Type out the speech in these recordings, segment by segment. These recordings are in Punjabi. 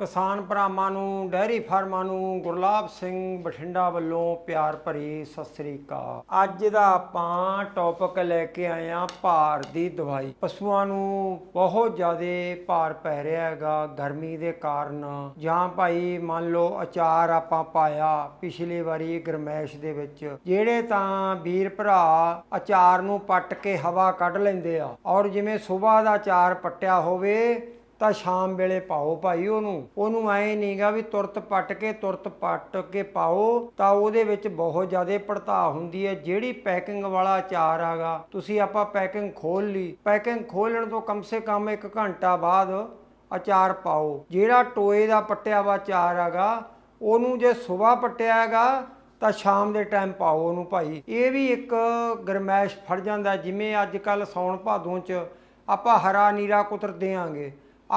ਕਿਸਾਨ ਭਰਾਵਾਂ ਨੂੰ ਡੈਰੀ ਫਾਰਮਾਂ ਨੂੰ ਗੁਰਲਾਬ ਸਿੰਘ ਬਠਿੰਡਾ ਵੱਲੋਂ ਪਿਆਰ ਭਰੀ ਸਤਿ ਸ੍ਰੀ ਅਕਾਲ। ਅੱਜ ਦਾ ਆਪਾਂ ਟੌਪਿਕ ਲੈ ਕੇ ਆਏ ਆ ਭਾਰ ਦੀ ਦਵਾਈ। ਪਸ਼ੂਆਂ ਨੂੰ ਬਹੁਤ ਜ਼ਿਆਦਾ ਭਾਰ ਪੈ ਰਿਹਾ ਹੈਗਾ ਗਰਮੀ ਦੇ ਕਾਰਨ। ਜਾਂ ਭਾਈ ਮੰਨ ਲਓ ਅਚਾਰ ਆਪਾਂ ਪਾਇਆ ਪਿਛਲੀ ਵਾਰੀ ਗਰਮੈਸ਼ ਦੇ ਵਿੱਚ, ਜਿਹੜੇ ਤਾਂ ਵੀਰ ਭਰਾ ਅਚਾਰ ਨੂੰ ਪੱਟ ਕੇ ਹਵਾ ਕੱਢ ਲੈਂਦੇ ਆ, ਔਰ ਜਿਵੇਂ ਸਵੇਰ ਦਾ ਅਚਾਰ ਪੱਟਿਆ ਹੋਵੇ ਤਾਂ ਸ਼ਾਮ ਵੇਲੇ ਪਾਓ ਭਾਈ ਉਹਨੂੰ। ਉਹਨੂੰ ਐ ਨਹੀਂਗਾ ਵੀ ਤੁਰਤ ਪੱਟ ਕੇ, ਤੁਰਤ ਪੱਟ ਕੇ ਪਾਓ, ਤਾਂ ਉਹਦੇ ਵਿੱਚ ਬਹੁਤ ਜ਼ਿਆਦਾ ਪੜਤਾ ਹੁੰਦੀ ਹੈ। ਜਿਹੜੀ ਪੈਕਿੰਗ ਵਾਲਾ ਅਚਾਰ ਆਗਾ ਤੁਸੀਂ ਆਪਾਂ ਪੈਕਿੰਗ ਖੋਲ ਲਈ। ਪੈਕਿੰਗ ਖੋਲਣ ਤੋਂ ਕਮ ਸੇ ਕਮ 1 ਘੰਟਾ ਬਾਅਦ ਅਚਾਰ ਪਾਓ। ਜਿਹੜਾ ਟੋਏ ਦਾ ਪੱਟਿਆ ਵਾ ਅਚਾਰ ਆਗਾ ਉਹਨੂੰ ਜੇ ਸਵੇਰ ਪੱਟਿਆ ਹੈਗਾ, ਤਾਂ ਸ਼ਾਮ ਦੇ ਟਾਈਮ ਪਾਓ ਉਹਨੂੰ ਭਾਈ। ਇਹ ਵੀ ਇੱਕ ਗਰਮੈਸ਼ ਫੜ ਜਾਂਦਾ, ਜਿਵੇਂ ਅੱਜ ਕੱਲ ਸੌਣ ਭਾਦੋਂ ਚ ਆਪਾਂ ਹਰਾ ਨੀਰਾ ਕੁਤਰ ਦੇਾਂਗੇ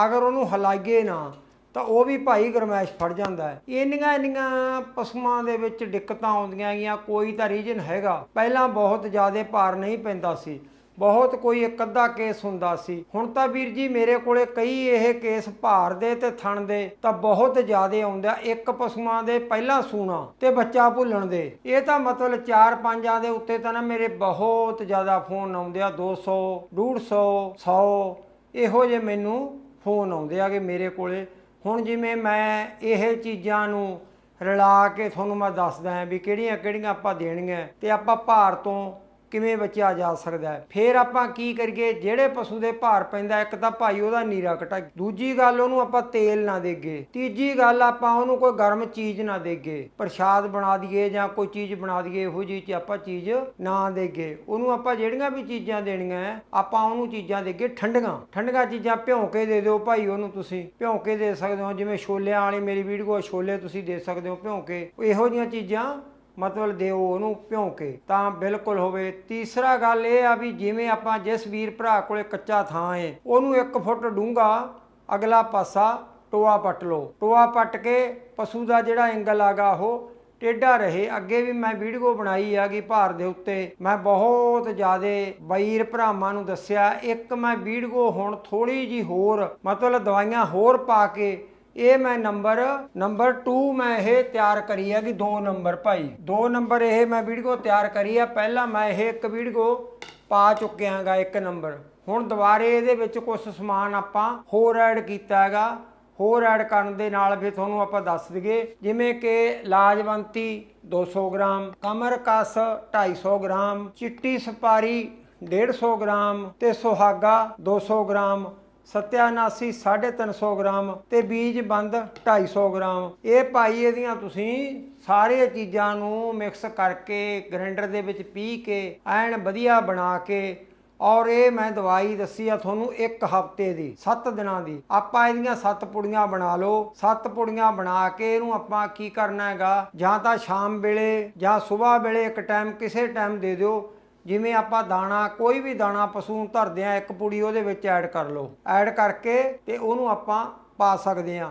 ਅਗਰ ਉਹਨੂੰ ਹਲਾਈਏ ਨਾ, ਤਾਂ ਉਹ ਵੀ ਭਾਈ ਗਰਮੈਸ਼ ਫੜ ਜਾਂਦਾ ਹੈ। ਇੰਨੀਆਂ ਇੰਨੀਆਂ ਪਸ਼ੂਆਂ ਦੇ ਵਿੱਚ ਦਿੱਕਤਾਂ ਆਉਂਦੀਆਂ ਹੈਗੀਆਂ ਕੋਈ ਤਾਂ ਰੀਜਨ ਹੈਗਾ। ਪਹਿਲਾਂ ਬਹੁਤ ਜ਼ਿਆਦਾ ਭਾਰ ਨਹੀਂ ਪੈਂਦਾ ਸੀ। ਬਹੁਤ ਕੋਈ ਇੱਕ ਅੱਧਾ ਕੇਸ ਹੁੰਦਾ ਸੀ। ਹੁਣ ਤਾਂ ਵੀਰ ਜੀ ਮੇਰੇ ਕੋਲੇ ਕਈ ਇਹ ਕੇਸ ਭਾਰ ਦੇ ਤੇ ਥਣ ਦੇ, ਤਾਂ ਬਹੁਤ ਜ਼ਿਆਦੇ ਆਉਂਦਾ ਇੱਕ ਪਸ਼ੂਆਂ ਦੇ ਪਹਿਲਾਂ ਸੂਣਾ ਤੇ ਬੱਚਾ ਭੁੱਲਣ ਦੇ। ਇਹ ਤਾਂ ਮਤਲਬ 4-5 ਦੇ ਉੱਤੇ ਤਾਂ ਨਾ ਮੇਰੇ ਬਹੁਤ ਜ਼ਿਆਦਾ ਫੋਨ ਆਉਂਦੇ ਆ। 200 150 100 ਇਹੋ ਜਿਹੇ ਮੈਨੂੰ ਫੋਨ ਆਉਂਦੇ ਆਗੇ ਮੇਰੇ ਕੋਲੇ। ਹੁਣ ਜਿਵੇਂ ਮੈਂ ਇਹ ਚੀਜ਼ਾਂ ਨੂੰ ਰਲਾ ਕੇ ਤੁਹਾਨੂੰ ਮੈਂ ਦੱਸਦਾ ਹਾਂ ਵੀ ਕਿਹੜੀਆਂ ਕਿਹੜੀਆਂ ਆਪਾਂ ਦੇਣੀਆਂ ਤੇ ਆਪਾਂ ਭਾਰ ਤੋਂ ਕਿਵੇਂ ਬਚਿਆ ਜਾ ਸਕਦਾ ਹੈ? ਫਿਰ ਆਪਾਂ ਕੀ ਕਰੀਏ? ਜਿਹੜੇ ਪਸ਼ੂ ਦੇ ਭਾਰ ਪੈਂਦਾ, ਇੱਕ ਤਾਂ ਭਾਈ ਉਹਦਾ ਨੀਰਾ ਕਟਾ ਦੂਜੀ ਗੱਲ ਉਹਨੂੰ ਆਪਾਂ ਤੇਲ ਨਾ ਦੇਗੇ ਤੀਜੀ ਗੱਲ ਆਪਾਂ ਉਹਨੂੰ ਕੋਈ ਗਰਮ ਚੀਜ਼ ਨਾ ਦੇਗੇ ਪ੍ਰਸ਼ਾਦ ਬਣਾ ਦਈਏ ਜਾਂ ਕੋਈ ਚੀਜ਼ ਬਣਾ ਦਈਏ, ਇਹੋ ਜਿਹੀ ਚ ਆਪਾਂ ਚੀਜ਼ ਨਾ ਦੇਗੇ ਉਹਨੂੰ ਆਪਾਂ ਜਿਹੜੀਆਂ ਵੀ ਚੀਜ਼ਾਂ ਦੇਣੀਆਂ ਆਪਾਂ ਉਹਨੂੰ ਚੀਜ਼ਾਂ ਦੇਗੇ ਠੰਡੀਆਂ। ਠੰਡੀਆਂ ਚੀਜ਼ਾਂ ਭਿਉਂ ਕੇ ਦੇ ਦਿਓ ਭਾਈ ਉਹਨੂੰ ਤੁਸੀਂ। ਭਿਉਂ ਕੇ ਦੇ ਸਕਦੇ ਹੋ, ਜਿਵੇਂ ਛੋਲਿਆਂ ਵਾਲੀ ਮੇਰੀ ਵੀਡੀਓ, ਛੋਲੇ ਤੁਸੀਂ ਦੇ ਸਕਦੇ ਹੋ ਭਿਉਂ ਕੇ ਇਹੋ ਜਿਹੀਆਂ ਚੀਜ਼ਾਂ ਮਤਲਬ ਦਿਓ ਉਹਨੂੰ ਭਿਉਂ ਕੇ ਤਾਂ ਬਿਲਕੁਲ ਹੋਵੇ। ਤੀਸਰਾ ਗੱਲ ਇਹ ਆ ਵੀ ਜਿਵੇਂ ਆਪਾਂ ਜਿਸ ਵੀਰ ਭਰਾ ਕੋਲੇ ਕੱਚਾ ਥਾਂ ਏ, ਉਹਨੂੰ 1 ਫੁੱਟ ਡੂੰਘਾ ਅਗਲਾ ਪਾਸਾ ਟੋਆ ਪੱਟ ਲਓ। ਟੋਆ ਪੱਟ ਕੇ ਪਸ਼ੂ ਦਾ ਜਿਹੜਾ ਐਂਗਲ ਆਗਾ ਉਹ ਟੇਢਾ ਰਹੇ। ਅੱਗੇ ਵੀ ਮੈਂ ਵੀਡੀਓ ਬਣਾਈ ਹੈਗੀ ਭਾਰ ਦੇ ਉੱਤੇ। ਮੈਂ ਬਹੁਤ ਜ਼ਿਆਦਾ ਵੀਰ ਭਰਾਵਾਂ ਨੂੰ ਦੱਸਿਆ, ਇੱਕ ਮੈਂ ਵੀਡੀਓ ਹੁਣ ਥੋੜੀ ਜੀ ਹੋਰ, ਮਤਲਬ ਦਵਾਈਆਂ ਹੋਰ ਪਾ ਕੇ ਇਹ ਮੈਂ ਨੰਬਰ ਨੰਬਰ 2 ਮੈਂ ਇਹ ਤਿਆਰ ਕਰੀ ਹੈ ਕਿ 2 ਨੰਬਰ ਭਾਈ। ਦੋ ਨੰਬਰ ਇਹ ਮੈਂ ਵੀਡੀਓ ਤਿਆਰ ਕਰੀ ਹੈ ਪਹਿਲਾਂ ਮੈਂ ਇਹ ਇੱਕ ਵੀਡੀਓ ਪਾ ਚੁੱਕਿਆਗਾ ਇੱਕ ਨੰਬਰ। ਹੁਣ ਦੁਬਾਰੇ ਇਹਦੇ ਵਿੱਚ ਕੁਝ ਸਮਾਨ ਆਪਾਂ ਹੋਰ ਐਡ ਕੀਤਾ ਹੈਗਾ। ਹੋਰ ਐਡ ਕਰਨ ਦੇ ਨਾਲ ਵੀ ਤੁਹਾਨੂੰ ਆਪਾਂ ਦੱਸ ਦਈਏ। ਜਿਵੇਂ ਕਿ ਲਾਜਵੰਤੀ 200 ਗ੍ਰਾਮ, ਕਮਰ ਕਮਰਕਸ 250 ਗ੍ਰਾਮ, ਚਿੱਟੀ ਸਪਾਰੀ 150 ਗ੍ਰਾਮ ਤੇ ਸੁਹਾਗਾ 200 ਗ੍ਰਾਮ। ਸਤਿਆਨਾਸੀ 350 ਗ੍ਰਾਮ ਤੇ ਬੀਜ ਬੰਦ 250 ਗ੍ਰਾਮ। ਇਹ ਭਾਈ ਇਹਦੀਆਂ ਤੁਸੀਂ ਸਾਰੇ ਚੀਜ਼ਾਂ ਨੂੰ ਮਿਕਸ ਕਰਕੇ ਗ੍ਰੈਂਡਰ ਦੇ ਵਿੱਚ ਪੀ ਕੇ ਐਨ ਵਧੀਆ ਬਣਾ ਕੇ ਔਰ ਇਹ ਮੈਂ ਦਵਾਈ ਦੱਸੀ ਆ ਤੁਹਾਨੂੰ ਇੱਕ ਹਫ਼ਤੇ ਦੀ 7 ਦਿਨਾਂ ਦੀ। ਆਪਾਂ ਇਹਦੀਆਂ 7 ਪੁੜੀਆਂ ਬਣਾ ਲਓ। 7 ਪੁੜੀਆਂ ਬਣਾ ਕੇ ਇਹਨੂੰ ਆਪਾਂ ਕੀ ਕਰਨਾ ਹੈਗਾ? ਜਾਂ ਤਾਂ ਸ਼ਾਮ ਵੇਲੇ ਜਾਂ ਸਵੇਰ ਵੇਲੇ ਇੱਕ ਟਾਈਮ ਕਿਸੇ ਟਾਈਮ ਦੇ ਦਿਓ। ਜਿਵੇਂ ਆਪਾਂ ਦਾਣਾ, ਕੋਈ ਵੀ ਦਾਣਾ ਪਸ਼ੂ ਨੂੰ ਧਰਦੇ ਆ ਇੱਕ ਪੁੜੀ ਉਹਦੇ ਵਿੱਚ ਐਡ ਕਰ ਲਓ। ਐਡ ਕਰਕੇ ਤੇ ਉਹਨੂੰ ਆਪਾਂ ਪਾ ਸਕਦੇ ਆ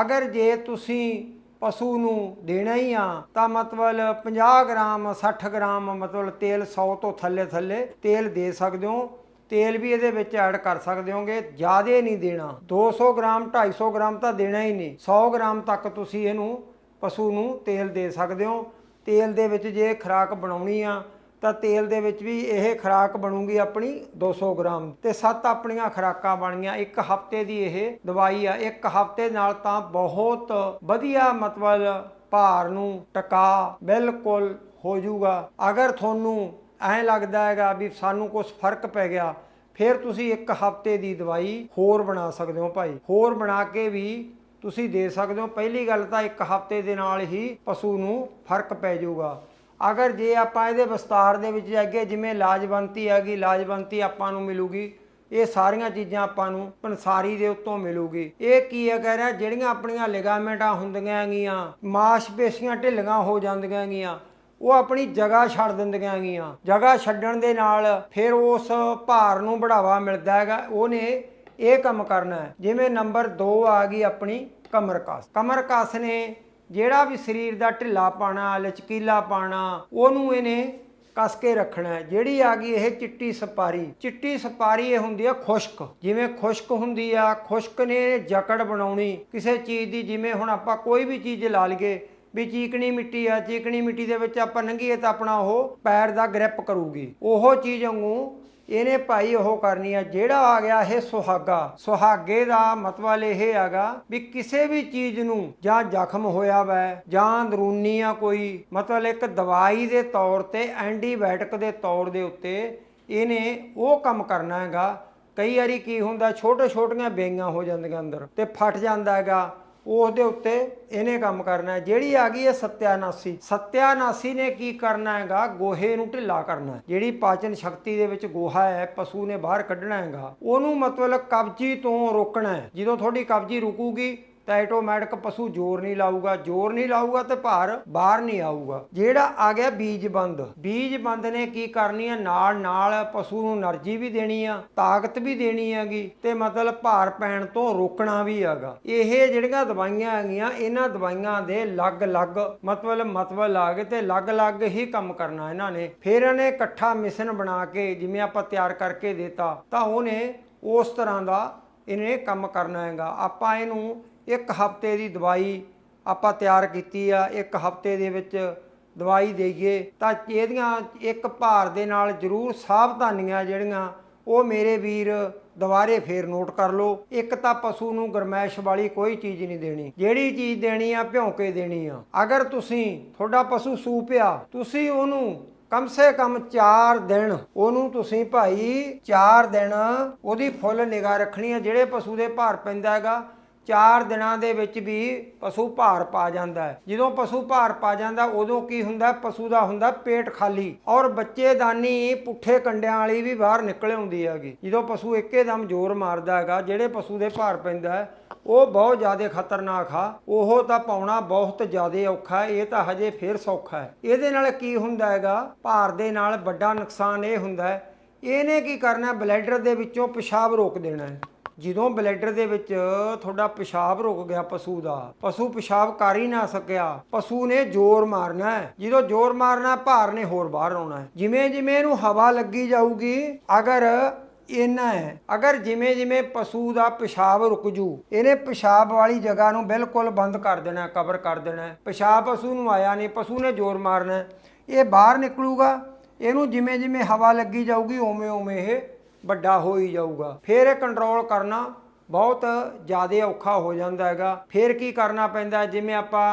ਅਗਰ ਜੇ ਤੁਸੀਂ ਪਸ਼ੂ ਨੂੰ ਦੇਣਾ ਹੀ ਆ, ਤਾਂ ਮਤਲਬ 50 ਗ੍ਰਾਮ 60 ਗ੍ਰਾਮ, ਮਤਲਬ ਤੇਲ 100 ਤੋਂ ਥੱਲੇ ਥੱਲੇ ਤੇਲ ਦੇ ਸਕਦੇ ਹੋ। ਤੇਲ ਵੀ ਇਹਦੇ ਵਿੱਚ ਐਡ ਕਰ ਸਕਦੇ ਹੋਗੇ, ਜ਼ਿਆਦਾ ਨਹੀਂ ਦੇਣਾ। 200 ਗ੍ਰਾਮ 250 ਗ੍ਰਾਮ ਤਾਂ ਦੇਣਾ ਹੀ ਨਹੀਂ। 100 ਗ੍ਰਾਮ ਤੱਕ ਤੁਸੀਂ ਇਹਨੂੰ ਪਸ਼ੂ ਨੂੰ ਤੇਲ ਦੇ ਸਕਦੇ ਹੋ। ਤੇਲ ਦੇ ਵਿੱਚ ਜੇ ਖੁਰਾਕ ਬਣਾਉਣੀ ਆ ਤਾਂ ਤੇਲ ਦੇ ਵਿੱਚ ਵੀ ਇਹ ਖੁਰਾਕ ਬਣੂਗੀ ਆਪਣੀ 200 ਗ੍ਰਾਮ। ਤੇ ਸੱਤ ਆਪਣੀਆਂ ਖੁਰਾਕਾਂ ਬਣੀਆਂ, ਇੱਕ ਹਫ਼ਤੇ ਦੀ ਇਹ ਦਵਾਈ ਆ। ਇੱਕ ਹਫ਼ਤੇ ਨਾਲ ਤਾਂ ਬਹੁਤ ਵਧੀਆ ਮਤਲਬ ਭਾਰ ਨੂੰ ਟਿਕਾ ਬਿਲਕੁਲ ਹੋ ਜਾਊਗਾ। ਅਗਰ ਤੁਹਾਨੂੰ ਐਂ ਲੱਗਦਾ ਹੈਗਾ ਵੀ ਸਾਨੂੰ ਕੁਝ ਫ਼ਰਕ ਪੈ ਗਿਆ, ਫਿਰ ਤੁਸੀਂ ਇੱਕ ਹਫ਼ਤੇ ਦੀ ਦਵਾਈ ਹੋਰ ਬਣਾ ਸਕਦੇ ਹੋ ਭਾਈ। ਹੋਰ ਬਣਾ ਕੇ ਵੀ ਤੁਸੀਂ ਦੇ ਸਕਦੇ ਹੋ। ਪਹਿਲੀ ਗੱਲ ਤਾਂ ਇੱਕ ਹਫ਼ਤੇ ਦੇ ਨਾਲ ਹੀ ਪਸ਼ੂ ਨੂੰ ਫ਼ਰਕ ਪੈ ਜਾਊਗਾ। ਅਗਰ ਜੇ ਆਪਾਂ ਇਹਦੇ ਵਿਸਤਾਰ ਦੇ ਵਿੱਚ ਜਾਈਏ, ਜਿਵੇਂ ਲਾਜਵੰਤੀ ਹੈਗੀ, ਲਾਜਵੰਤੀ ਆਪਾਂ ਨੂੰ ਮਿਲੂਗੀ। ਇਹ ਸਾਰੀਆਂ ਚੀਜ਼ਾਂ ਆਪਾਂ ਨੂੰ ਪੰਸਾਰੀ ਦੇ ਉੱਤੋਂ ਮਿਲੂਗੀ। ਇਹ ਕੀ ਹੈ ਕਹਿ ਰਿਹਾ, ਜਿਹੜੀਆਂ ਆਪਣੀਆਂ ਲਿਗਾਮੈਂਟਾਂ ਹੁੰਦੀਆਂ ਗੀਆਂ, ਮਾਸਪੇਸ਼ੀਆਂ ਢਿੱਲੀਆਂ ਹੋ ਜਾਂਦੀਆਂ ਗੀਆਂ, ਉਹ ਆਪਣੀ ਜਗ੍ਹਾ ਛੱਡ ਦਿੰਦੀਆਂ ਗੀਆਂ। ਜਗ੍ਹਾ ਛੱਡਣ ਦੇ ਨਾਲ ਫਿਰ ਉਸ ਭਾਰ ਨੂੰ ਬੜਾਵਾ ਮਿਲਦਾ ਹੈਗਾ, ਉਹਨੇ ਇਹ ਕੰਮ ਕਰਨਾ ਹੈ। ਜਿਵੇਂ ਨੰਬਰ 2 ਆ ਗਈ ਆਪਣੀ ਕਮਰ ਕਸ ਕਮਰ ਕਸ ਨੇ ਜਿਹੜਾ ਵੀ ਸਰੀਰ ਦਾ ਢਿੱਲਾ ਪਾਣਾ, ਲਚਕੀਲਾ ਪਾਣਾ, ਉਹਨੂੰ ਇਹਨੇ ਕਸ ਕੇ ਰੱਖਣਾ ਹੈ। ਜਿਹੜੀ ਆ ਗਈ ਇਹ ਚਿੱਟੀ ਸਪਾਰੀ। ਚਿੱਟੀ ਸਪਾਰੀ ਇਹ ਹੁੰਦੀ ਆ ਖੁਸ਼ਕ। ਜਿਵੇਂ ਖੁਸ਼ਕ ਹੁੰਦੀ ਆ, ਖੁਸ਼ਕ ਨੇ ਜਕੜ ਬਣਾਉਣੀ। ਕਿਸੇ ਚੀਜ਼ ਦੀ, ਜਿਵੇਂ ਹੁਣ ਆਪਾਂ ਕੋਈ ਵੀ ਚੀਜ਼ ਲਾ ਲਈਏ, ਵੀ ਚੀਕਣੀ ਮਿੱਟੀ ਆ, ਚੀਕਣੀ ਮਿੱਟੀ ਦੇ ਵਿੱਚ ਆਪਾਂ ਲੰਘੀਏ ਤਾਂ ਆਪਣਾ ਉਹ ਪੈਰ ਦਾ ਗ੍ਰਿਪ ਕਰੂਗੀ। ਉਹ ਚੀਜ਼ ਵਾਂਗੂ ਇਹਨੇ ਭਾਈ ਉਹ ਕਰਨੀ ਆ, ਜਿਹੜਾ ਆ ਗਿਆ ਇਹ ਸੁਹਾਗਾ। ਸੁਹਾਗੇ ਦਾ ਮਤਲਬ ਇਹ ਹੈਗਾ ਵੀ ਕਿਸੇ ਵੀ ਚੀਜ਼ ਨੂੰ ਜਾਂ ਜ਼ਖਮ ਹੋਇਆ ਵੈ, ਜਾਂ ਅੰਦਰੂਨੀ ਆ ਕੋਈ, ਮਤਲਬ ਇੱਕ ਦਵਾਈ ਦੇ ਤੌਰ ਤੇ, ਐਂਟੀਬਾਇਓਟਿਕ ਦੇ ਤੌਰ ਦੇ ਉੱਤੇ ਇਹਨੇ ਉਹ ਕੰਮ ਕਰਨਾ ਹੈਗਾ। ਕਈ ਵਾਰੀ ਕੀ ਹੁੰਦਾ ਛੋਟੇ ਛੋਟੀਆਂ ਬੇਈਆਂ ਹੋ ਜਾਂਦੀਆਂ ਅੰਦਰ ਤੇ ਫਟ ਜਾਂਦਾ ਹੈਗਾ। ਉਸ ਦੇ ਉੱਤੇ ਇਹਨੇ ਕੰਮ ਕਰਨਾ ਹੈ। ਜਿਹੜੀ ਆ ਗਈ ਹੈ ਸਤਿਆਨਾਸੀ। ਸਤਿਆਨਾਸੀ ਨੇ ਕੀ ਕਰਨਾ ਹੈਗਾ? ਗੋਹੇ ਨੂੰ ਢਿੱਲਾ ਕਰਨਾ ਹੈ। ਜਿਹੜੀ ਪਾਚਨ ਸ਼ਕਤੀ ਦੇ ਵਿੱਚ ਗੋਹਾ ਹੈ, ਪਸ਼ੂ ਨੇ ਬਾਹਰ ਕੱਢਣਾ ਹੈਗਾ। ਉਹਨੂੰ ਮਤਲਬ ਕਬਜੀ ਤੋਂ ਰੋਕਣਾ ਹੈ। ਜਦੋਂ ਤੁਹਾਡੀ ਕਬਜੀ ਰੁਕੂਗੀ ਤਾਂ ਆਟੋਮੈਟਿਕ ਪਸ਼ੂ ਜ਼ੋਰ ਨਹੀਂ ਲਾਊਗਾ, ਜ਼ੋਰ ਨਹੀਂ ਲਾਊਗਾ ਤੇ ਭਾਰ ਬਾਹਰ ਨਹੀਂ ਆਊਗਾ। ਜਿਹੜਾ ਆ ਗਿਆ ਬੀਜ ਬੰਦ ਬੀਜ ਬੰਦ ਨੇ ਕੀ ਕਰਨੀ ਆ? ਨਾਲ ਨਾਲ ਪਸ਼ੂ ਨੂੰ એનર્ਜੀ ਵੀ ਦੇਣੀ ਆ, ਤਾਕਤ ਵੀ ਦੇਣੀ ਹੈਗੀ ਤੇ ਮਤਲਬ ਭਾਰ ਪੈਣ ਤੋਂ ਰੋਕਣਾ ਵੀ ਹੈਗਾ। ਇਹ ਜਿਹੜੀਆਂ ਦਵਾਈਆਂ ਹੈਗੀਆਂ, ਇਹਨਾਂ ਦਵਾਈਆਂ ਦੇ ਲੱਗ-ਲੱਗ ਮਤਲਬ ਮਤਲਬ ਲਾ ਕੇ ਤੇ ਲੱਗ-ਲੱਗ ਹੀ ਕੰਮ ਕਰਨਾ ਇਹਨਾਂ ਨੇ। ਫਿਰ ਇਹਨੇ ਇਕੱਠਾ ਮਿਸ਼ਨ ਬਣਾ ਕੇ ਜਿਵੇਂ ਆਪਾਂ ਤਿਆਰ ਕਰਕੇ ਦਿੱਤਾ, ਤਾਂ ਉਹਨੇ ਉਸ ਤਰ੍ਹਾਂ ਦਾ ਇਹਨੇ ਕੰਮ ਕਰਨਾ ਹੈਗਾ। ਆਪਾਂ ਇਹਨੂੰ ਇੱਕ ਹਫ਼ਤੇ ਦੀ ਦਵਾਈ ਆਪਾਂ ਤਿਆਰ ਕੀਤੀ ਆ, ਇੱਕ ਹਫ਼ਤੇ ਦੇ ਵਿੱਚ ਦਵਾਈ ਦੇਈਏ, ਤਾਂ ਇਹਦੀਆਂ ਇੱਕ ਭਾਰ ਦੇ ਨਾਲ ਜ਼ਰੂਰ ਸਾਵਧਾਨੀਆਂ ਜਿਹੜੀਆਂ, ਉਹ ਮੇਰੇ ਵੀਰ ਦੁਬਾਰੇ ਫੇਰ ਨੋਟ ਕਰ ਲਓ। ਇੱਕ ਤਾਂ ਪਸ਼ੂ ਨੂੰ ਗਰਮੈਸ਼ ਵਾਲੀ ਕੋਈ ਚੀਜ਼ ਨਹੀਂ ਦੇਣੀ, ਜਿਹੜੀ ਚੀਜ਼ ਦੇਣੀ ਆ ਭਿਉਂ ਕੇ ਦੇਣੀ ਆ। ਅਗਰ ਤੁਸੀਂ ਤੁਹਾਡਾ ਪਸ਼ੂ ਸੂ ਪਿਆ ਤੁਸੀਂ ਉਹਨੂੰ ਕਮ ਸੇ ਕਮ 4 ਦਿਨ, ਉਹਨੂੰ ਤੁਸੀਂ ਭਾਈ 4 ਦਿਨ ਉਹਦੀ ਫੁੱਲ ਨਿਗਾਹ ਰੱਖਣੀ ਆ, ਜਿਹੜੇ ਪਸ਼ੂ ਦੇ ਭਾਰ ਪੈਂਦਾ ਹੈਗਾ 4 ਦਿਨਾਂ ਦੇ ਵਿੱਚ ਵੀ ਪਸ਼ੂ ਭਾਰ ਪਾ ਜਾਂਦਾ ਹੈ। ਜਦੋਂ ਪਸ਼ੂ ਭਾਰ ਪਾ ਜਾਂਦਾ, ਉਦੋਂ ਕੀ ਹੁੰਦਾ? ਪਸ਼ੂ ਦਾ ਹੁੰਦਾ ਪੇਟ ਖਾਲੀ। ਔਰ ਬੱਚੇਦਾਨੀ ਪੁੱਠੇ ਕੰਡਿਆਂ ਵਾਲੀ ਵੀ ਬਾਹਰ ਨਿਕਲ ਆਉਂਦੀ ਹੈਗੀ। ਜਦੋਂ ਪਸ਼ੂ ਇੱਕੇਦਮ ਜ਼ੋਰ ਮਾਰਦਾ ਹੈਗਾ, ਜਿਹੜੇ ਪਸ਼ੂ ਦੇ ਭਾਰ ਪੈਂਦਾ ਹੈ, ਉਹ ਬਹੁਤ ਜ਼ਿਆਦਾ ਖਤਰਨਾਕ ਆ। ਉਹ ਤਾਂ ਪਾਉਣਾ ਬਹੁਤ ਜ਼ਿਆਦਾ ਔਖਾ ਇਹ ਤਾਂ ਹਜੇ ਫੇਰ ਸੌਖਾ ਹੈ। ਇਹਦੇ ਨਾਲ ਕੀ ਹੁੰਦਾ ਹੈਗਾ? ਭਾਰ ਦੇ ਨਾਲ ਵੱਡਾ ਨੁਕਸਾਨ ਇਹ ਹੁੰਦਾ ਹੈ। ਇਹਨੇ ਕੀ ਕਰਨਾ? ਬਲੈਡਰ ਦੇ ਵਿੱਚੋਂ ਪਿਸ਼ਾਬ ਰੋਕ ਦੇਣਾ ਹੈ। ਜਦੋਂ ਬਲੈਡਰ ਦੇ ਵਿੱਚ ਤੁਹਾਡਾ ਪਿਸ਼ਾਬ ਰੁਕ ਗਿਆ ਪਸ਼ੂ ਦਾ, ਪਸ਼ੂ ਪਿਸ਼ਾਬ ਕਰ ਹੀ ਨਾ ਸਕਿਆ, ਪਸ਼ੂ ਨੇ ਜ਼ੋਰ ਮਾਰਨਾ ਹੈ। ਜਦੋਂ ਜ਼ੋਰ ਮਾਰਨਾ, ਭਾਰ ਨੇ ਹੋਰ ਬਾਹਰ ਆਉਣਾ ਹੈ। ਜਿਵੇਂ ਜਿਵੇਂ ਇਹਨੂੰ ਹਵਾ ਲੱਗੀ ਜਾਊਗੀ, ਅਗਰ ਇੰਨਾ ਹੈ, ਅਗਰ ਜਿਵੇਂ ਜਿਵੇਂ ਪਸ਼ੂ ਦਾ ਪਿਸ਼ਾਬ ਰੁਕ ਜੂ, ਇਹਨੇ ਪਿਸ਼ਾਬ ਵਾਲੀ ਜਗ੍ਹਾ ਨੂੰ ਬਿਲਕੁਲ ਬੰਦ ਕਰ ਦੇਣਾ ਕਵਰ ਕਰ ਦੇਣਾ ਪਿਸ਼ਾਬ ਪਸ਼ੂ ਨੂੰ ਆਇਆ ਨਹੀਂ, ਪਸ਼ੂ ਨੇ ਜ਼ੋਰ ਮਾਰਨਾ ਇਹ ਬਾਹਰ ਨਿਕਲੂਗਾ, ਇਹਨੂੰ ਜਿਵੇਂ ਜਿਵੇਂ ਹਵਾ ਲੱਗੀ ਜਾਊਗੀ ਓਵੇਂ ਓਵੇਂ ਇਹ ਵੱਡਾ ਹੋ ਹੀ ਜਾਊਗਾ। ਫਿਰ ਇਹ ਕੰਟਰੋਲ ਕਰਨਾ ਬਹੁਤ ਜ਼ਿਆਦਾ ਔਖਾ ਹੋ ਜਾਂਦਾ ਹੈਗਾ। ਫਿਰ ਕੀ ਕਰਨਾ ਪੈਂਦਾ ਜਿਵੇਂ ਆਪਾਂ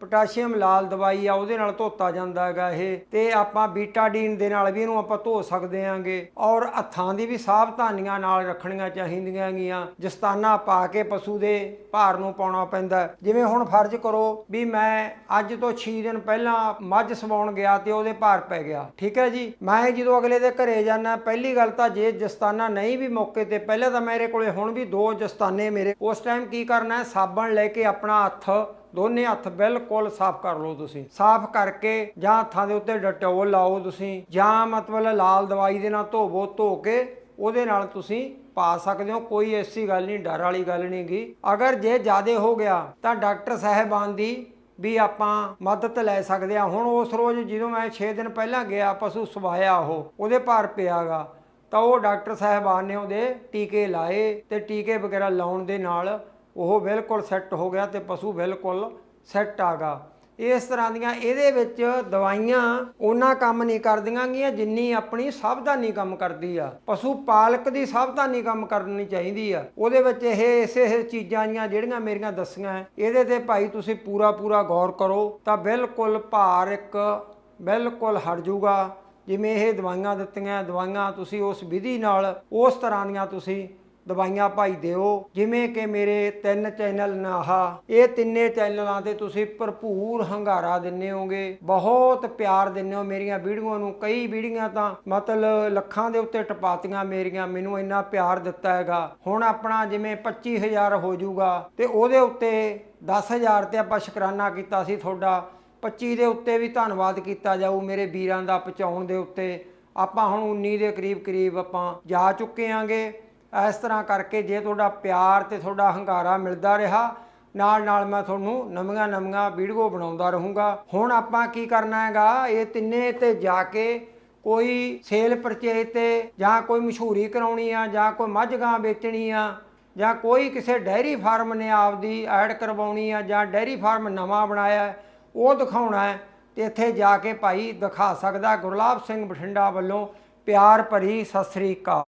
ਪੋਟਾਸ਼ੀਅਮ ਲਾਲ ਦਵਾਈ ਆ, ਉਹਦੇ ਨਾਲ ਧੋਤਾ ਜਾਂਦਾ ਹੈਗਾ ਇਹ, ਤੇ ਆਪਾਂ ਬੀਟਾਡੀਨ ਦੇ ਨਾਲ ਵੀ ਇਹਨੂੰ ਆਪਾਂ ਧੋ ਸਕਦੇ ਆਂਗੇ। ਔਰ ਹੱਥਾਂ ਦੀ ਵੀ ਸਾਵਧਾਨੀਆਂ ਨਾਲ ਰੱਖਣੀਆਂ ਚਾਹੀਦੀਆਂ ਹੈਗੀਆਂ ਜਸਤਾਨਾ ਪਾ ਕੇ ਪਸ਼ੂ ਦੇ ਭਾਰ ਨੂੰ ਪਾਉਣਾ ਪੈਂਦਾ। ਜਿਵੇਂ ਹੁਣ ਫਰਜ਼ ਕਰੋ ਵੀ ਮੈਂ ਅੱਜ ਤੋਂ 6 ਦਿਨ ਪਹਿਲਾਂ ਮੱਝ ਸਵਾਉਣ ਗਿਆ ਤੇ ਉਹਦੇ ਭਾਰ ਪੈ ਗਿਆ। ਠੀਕ ਹੈ ਜੀ? ਮੈਂ ਜਦੋਂ ਅਗਲੇ ਦੇ ਘਰੇ ਜਾਣਾ ਪਹਿਲੀ ਗੱਲ ਤਾਂ ਜੇ ਜਸਤਾਨਾ ਨਹੀਂ ਵੀ ਮੌਕੇ ਤੇ, ਪਹਿਲਾਂ ਤਾਂ ਮੇਰੇ ਕੋਲੇ ਹੁਣ ਵੀ ਦੋ ਜਸਤਾਨੇ ਮੇਰੇ। ਉਸ ਟਾਈਮ ਕੀ ਕਰਨਾ ਹੈ? ਸਾਬਣ ਲੈ ਕੇ ਆਪਣਾ ਹੱਥ ਦੋਨੇ ਹੱਥ ਬਿਲਕੁਲ ਸਾਫ਼ ਕਰ ਲਓ ਤੁਸੀਂ। ਸਾਫ਼ ਕਰਕੇ ਜਾਂ ਹੱਥਾਂ ਦੇ ਉੱਤੇ ਡਟੋਲ ਲਾਓ ਤੁਸੀਂ ਜਾਂ ਮਤਲਬ ਲਾਲ ਦਵਾਈ ਦੇ ਨਾਲ ਧੋਵੋ, ਧੋ ਕੇ ਉਹਦੇ ਨਾਲ ਤੁਸੀਂ ਪਾ ਸਕਦੇ ਹੋ। ਕੋਈ ਐਸੀ ਗੱਲ ਨਹੀਂ, ਡਰ ਵਾਲੀ ਗੱਲ ਨਹੀਂ ਗੀ। ਅਗਰ ਜੇ ਜ਼ਿਆਦਾ ਹੋ ਗਿਆ ਤਾਂ ਡਾਕਟਰ ਸਾਹਿਬਾਨ ਦੀ ਵੀ ਆਪਾਂ ਮਦਦ ਲੈ ਸਕਦੇ ਆ ਹੁਣ ਉਸ ਰੋਜ਼ ਜਦੋਂ ਮੈਂ 6 ਦਿਨ ਪਹਿਲਾਂ ਗਿਆ, ਪਸ਼ੂ ਸਵਾਇਆ ਉਹ, ਉਹਦੇ ਭਾਰ ਪਿਆਗਾ, ਤਾਂ ਉਹ ਡਾਕਟਰ ਸਾਹਿਬਾਨ ਨੇ ਉਹਦੇ ਟੀਕੇ ਲਾਏ ਤੇ ਟੀਕੇ ਵਗੈਰਾ ਲਾਉਣ ਦੇ ਨਾਲ ਉਹ ਬਿਲਕੁਲ ਸੈੱਟ ਹੋ ਗਿਆ ਤੇ ਪਸ਼ੂ ਬਿਲਕੁਲ ਸੈੱਟ ਆਗਾ ਇਸ ਤਰ੍ਹਾਂ ਦੀਆਂ ਇਹਦੇ ਵਿੱਚ ਦਵਾਈਆਂ ਉਹਨਾਂ ਕੰਮ ਨਹੀਂ ਕਰਦੀਆਂ ਗੀਆਂ, ਜਿੰਨੀ ਆਪਣੀ ਸਾਵਧਾਨੀ ਕੰਮ ਕਰਦੀ ਆ। ਪਸ਼ੂ ਪਾਲਕ ਦੀ ਸਾਵਧਾਨੀ ਕੰਮ ਕਰਨੀ ਚਾਹੀਦੀ ਆ। ਉਹਦੇ ਵਿੱਚ ਇਹ ਇਸੇ ਇਹ ਚੀਜ਼ਾਂ ਦੀਆਂ ਜਿਹੜੀਆਂ ਮੇਰੀਆਂ ਦੱਸੀਆਂ ਇਹਦੇ ਤੇ ਭਾਈ ਤੁਸੀਂ ਪੂਰਾ ਪੂਰਾ ਗੌਰ ਕਰੋ, ਤਾਂ ਬਿਲਕੁਲ ਭਾਰ ਇੱਕ ਬਿਲਕੁਲ ਹਟ ਜਾਊਗਾ ਜਿਵੇਂ ਇਹ ਦਵਾਈਆਂ ਦਿੱਤੀਆਂ, ਦਵਾਈਆਂ ਤੁਸੀਂ ਉਸ ਵਿਧੀ ਨਾਲ, ਉਸ ਤਰ੍ਹਾਂ ਦੀਆਂ ਤੁਸੀਂ ਦਵਾਈਆਂ ਭਾਈ ਦਿਓ, ਜਿਵੇਂ ਕਿ ਮੇਰੇ ਤਿੰਨ ਚੈਨਲ ਨੇ ਇਹ ਤਿੰਨੇ ਚੈਨਲਾਂ ਤੇ ਤੁਸੀਂ ਭਰਪੂਰ ਹੰਗਾਰਾ ਦਿੰਨੇ ਹੋਗੇ, ਬਹੁਤ ਪਿਆਰ ਦਿੰਨੇ ਹੋ ਮੇਰੀਆਂ ਵੀਡੀਓ ਨੂੰ। ਕਈ ਵੀਡੀਓਆਂ ਤਾਂ ਮਤਲਬ ਲੱਖਾਂ ਦੇ ਉੱਤੇ ਟਪਾਤੀਆਂ ਮੇਰੀਆਂ, ਮੈਨੂੰ ਇੰਨਾ ਪਿਆਰ ਦਿੱਤਾ ਹੈਗਾ। ਹੁਣ ਆਪਣਾ ਜਿਵੇਂ 25000 ਹੋ ਜਾਊਗਾ ਤੇ ਉਹਦੇ ਉੱਤੇ 10000 ਤੇ ਆਪਾਂ ਸ਼ੁਕਰਾਨਾ ਕੀਤਾ ਸੀ ਤੁਹਾਡਾ। 25 ਦੇ ਉੱਤੇ ਵੀ ਧੰਨਵਾਦ ਕੀਤਾ ਜਾਊ ਮੇਰੇ ਵੀਰਾਂ ਦਾ ਪਹੁੰਚਾਉਣ ਦੇ ਉੱਤੇ। ਆਪਾਂ ਹੁਣ 19 ਦੇ ਕਰੀਬ ਕਰੀਬ ਆਪਾਂ ਜਾ ਚੁੱਕੇ ਆਂਗੇ। ਇਸ ਤਰ੍ਹਾਂ ਕਰਕੇ ਜੇ ਤੁਹਾਡਾ ਪਿਆਰ ਤੇ ਤੁਹਾਡਾ ਹੰਗਾਰਾ ਮਿਲਦਾ ਰਿਹਾ, ਨਾਲ ਨਾਲ ਮੈਂ ਤੁਹਾਨੂੰ ਨਵੀਆਂ ਨਵੀਆਂ ਵੀਡੀਓ ਬਣਾਉਂਦਾ ਰਹੂੰਗਾ। ਹੁਣ ਆਪਾਂ ਕੀ ਕਰਨਾ ਹੈਗਾ, ਇਹ ਤਿੰਨੇ ਤੇ ਜਾ ਕੇ ਕੋਈ ਸੇਲ ਪਰਚੇਜ ਤੇ ਜਾਂ ਕੋਈ ਮਸ਼ਹੂਰੀ ਕਰਾਉਣੀ ਆ, ਜਾਂ ਕੋਈ ਮੱਝ ਗਾਂ ਵੇਚਣੀ ਆ, ਜਾਂ ਕੋਈ ਕਿਸੇ ਡੈਰੀ ਫਾਰਮ ਨੇ ਆਪਦੀ ਐਡ ਕਰਵਾਉਣੀ ਆ, ਜਾਂ ਡੈਰੀ ਫਾਰਮ ਨਵਾਂ ਬਣਾਇਆ, ਉਹ ਦਿਖਾਉਣਾ ਹੈ ਤੇ ਇੱਥੇ ਜਾ ਕੇ ਭਾਈ ਦਿਖਾ ਸਕਦਾ ਗੁਰਲਾਬ ਸਿੰਘ ਬਠਿੰਡਾ ਵੱਲੋਂ ਪਿਆਰ ਭਰੀ ਸਤਿ ਸ੍ਰੀ ਅਕਾਲ।